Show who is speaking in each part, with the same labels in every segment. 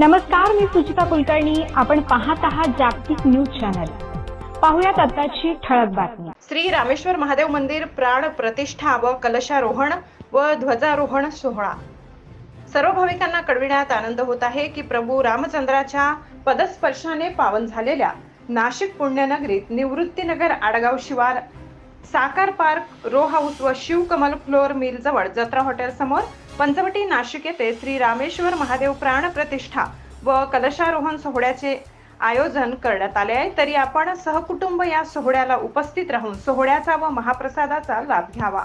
Speaker 1: नमस्कार मी सुचिता कुलकर्णी. आपण पाहत आहात जागतिक न्यूज चॅनल. पाहुयात आताची ठळक बातमी.
Speaker 2: श्री रामेश्वर महादेव मंदिर प्राण प्रतिष्ठा व कलशारोहण व ध्वजारोहण सोहळा. सर्व भाविकांना कळविण्यात आनंद होत आहे की प्रभू रामचंद्राच्या पदस्पर्शाने पावन झालेल्या नाशिक पुण्यनगरीत निवृत्तीनगर आडगाव शिवार साकार पार्क रो हाऊस व शिवकमल फ्लोअर मिल जवळ जत्रा हॉटेल समोर पंचवटी नाशिक येथे श्री रामेश्वर महादेव प्राण प्रतिष्ठा व कलशारोहण सोहळ्याचे आयोजन करण्यात आले आहे. तरी आपण सहकुटुंब या सोहळ्याला उपस्थित राहून सोहळ्याचा व महाप्रसादाचा लाभ घ्यावा.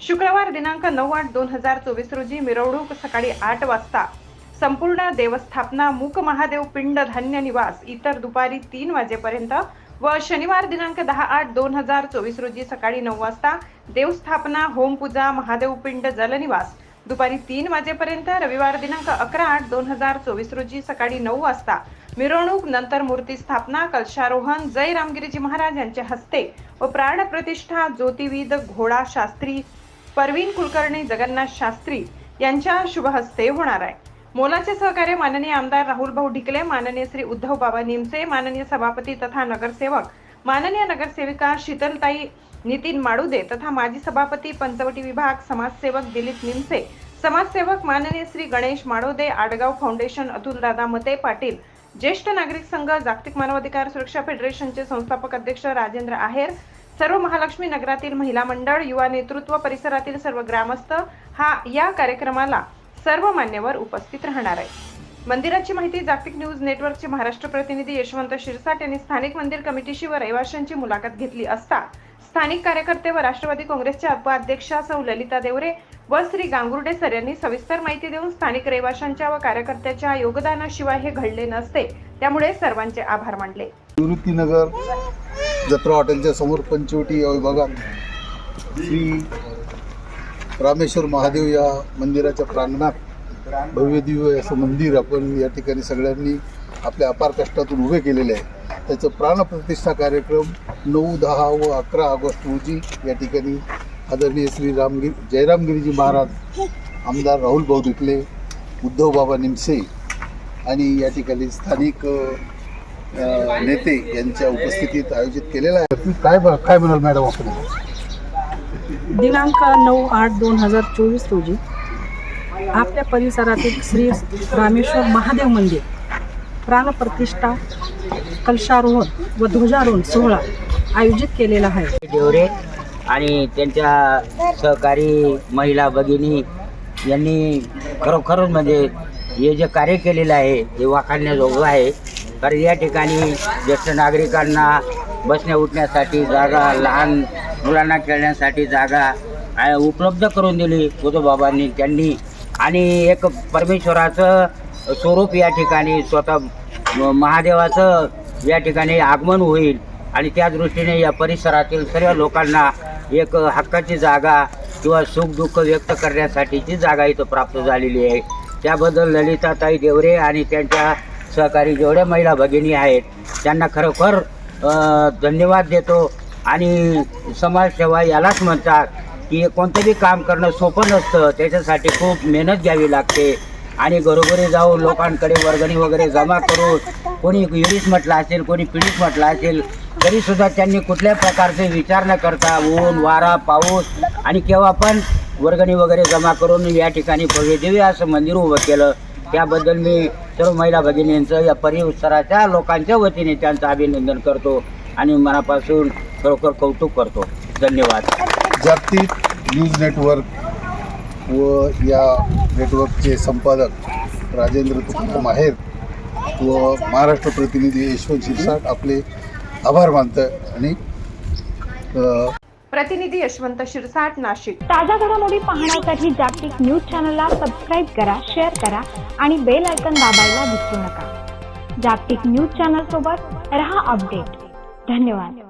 Speaker 2: शुक्रवार दिनांक नऊ आठ दोन हजार चोवीस रोजी मिरवणूक सकाळी आठ वाजता संपूर्ण देवस्थापना मूक महादेव पिंड धान्य निवास इतर दुपारी तीन वाजेपर्यंत व शनिवार दिनांक दहा आठ दोन हजार चोवीस रोजी सकाळी नऊ वाजता देवस्थापना होमपूजा महादेव पिंड जलनिवास दुपारी तीन वाजेपर्यंत रविवार दिनांक अकरा आठ दोन हजार चोवीस रोजी सकाळी नऊ वाजता मिरवणूक नंतर मूर्ती स्थापना कलशारोहण जय रामगिरीजी महाराज यांच्या हस्ते व प्राण प्रतिष्ठा ज्योतिविद घोडा शास्त्री परवीन कुलकर्णी जगन्नाथ शास्त्री यांच्या शुभ हस्ते होणार आहे. मोलाचे सहकार्य माननीय आमदार राहुल भाऊ ढिकले माननीय श्री उद्धव बाबा निमसे माननीय सभापती तथा नगरसेवक माननीय नगरसेविका शीतलताई नितीन माडुदे तथा माजी सभापती पंचवटी विभाग समाजसेवक दिलीप निमसे समाजसेवक माननीय श्री गणेश माडोदे आडगाव फाउंडेशन अतुलदादा मते पाटील ज्येष्ठ नागरिक संघ जागतिक मानवाधिकार सुरक्षा फेडरेशनचे संस्थापक अध्यक्ष राजेंद्र आहेर सर्व महालक्ष्मी नगरातील महिला मंडळ युवा नेतृत्व परिसरातील सर्व ग्रामस्थ हा या कार्यक्रमाला सर्व मान्यवर उपस्थित राहणार आहे मंदिराची माहिती जागतिक न्यूज नेटवर्कचे महाराष्ट्र प्रतिनिधी यशवंत शिरसाट यांनी स्थानिक मंदिर कमिटीशी व रहिवाशांची मुलाखत घेतली असता स्थानिक कार्यकर्ते व राष्ट्रवादी काँग्रेसच्या उपाध्यक्षा सौ ललिता देवरे व श्री गांगुर्डे सर यांनी सविस्तर माहिती देऊन स्थानिक रहिवाशांच्या व कार्यकर्त्याच्या योगदानाशिवाय हे घडले नसते त्यामुळे सर्वांचे आभार मानले.
Speaker 3: निवृत्तीनगर जत्रा हॉटेलच्या समोर पंचवटी या विभागात श्री रामेश्वर महादेव या मंदिराच्या प्रांगणात भव्य दिव्य असं मंदिर आपण या ठिकाणी सगळ्यांनी आपल्या अपार कष्टातून उभे केलेले आहे. त्याचं प्राणप्रतिष्ठा कार्यक्रम नऊ दहा व अकरा ऑगस्ट रोजी या ठिकाणी आदरणीय श्री रामगिरी जयरामगिरीजी महाराज आमदार राहुल भाऊ डिकले उद्धव बाबा निमसे आणि या ठिकाणी स्थानिक नेते यांच्या उपस्थितीत आयोजित केलेला आहे. काय काय म्हणाल मॅडम आपण?
Speaker 4: दिनांक नऊ आठ दोन हजार चोवीस रोजी आपल्या परिसरातील श्री रामेश्वर महादेव मंदिर प्राणप्रतिष्ठा कलशारोहण व ध्वजारोहण सोहळा आयोजित केलेला आहे.
Speaker 5: देवरे आणि त्यांच्या सहकारी महिला भगिनी यांनी खरोखरच म्हणजे हे जे कार्य केलेलं आहे हे वाखाणण्याजोगं आहे. कारण या ठिकाणी ज्येष्ठ नागरिकांना बसण्या उठण्यासाठी जागा लहान मुलांना खेळण्यासाठी जागा उपलब्ध करून दिली. बाबांनी त्यांनी आणि एक परमेश्वराचं स्वरूप या ठिकाणी स्वतः महादेवाचं या ठिकाणी आगमन होईल. आणि त्या दृष्टीने या परिसरातील सर्व लोकांना एक हक्काची जागा किंवा सुखदुःख व्यक्त करण्यासाठीची जागा इथं प्राप्त झालेली आहे. त्याबद्दल ललिताताई देवरे आणि त्यांच्या सहकारी जेवढ्या महिला भगिनी आहेत त्यांना खरोखर धन्यवाद देतो. आणि समाजसेवा यालाच म्हणतात. की कोणतंही काम करणं सोपं नसतं. त्याच्यासाठी खूप मेहनत घ्यावी लागते. आणि घरोघरी जाऊन लोकांकडे वर्गणी वगैरे जमा करून कोणी युडीस म्हटलं असेल कोणी पीडित म्हटलं असेल तरीसुद्धा त्यांनी कुठल्या प्रकारचे विचार न करता ऊन वारा पाऊस आणि केव्हा पण वर्गणी वगैरे जमा करून या ठिकाणी भव्यदिव्य असं मंदिर उभं केलं. त्याबद्दल मी सर्व महिला भगिनींचं या परिसराच्या लोकांच्या वतीने त्यांचं अभिनंदन करतो आणि मनापासून खरोखर कौतुक करतो. धन्यवाद.
Speaker 3: जागतिक न्यूज नेटवर्क व या नेटवर्कचे संपादक राजेंद्र तुकाराम आहेर व महाराष्ट्र प्रतिनिधी यशवंत शिरसाट आपले आभार मानतं आणि
Speaker 2: प्रतिनिधी यशवंत शिरसाट नाशिक.
Speaker 1: ताज्या घडामोडी पाहण्यासाठी जागतिक न्यूज चॅनलला सबस्क्राईब करा शेअर करा आणि बेल आयकन दाबायला विसरू नका. जागतिक न्यूज चॅनल सोबत रहा अपडेट. धन्यवाद.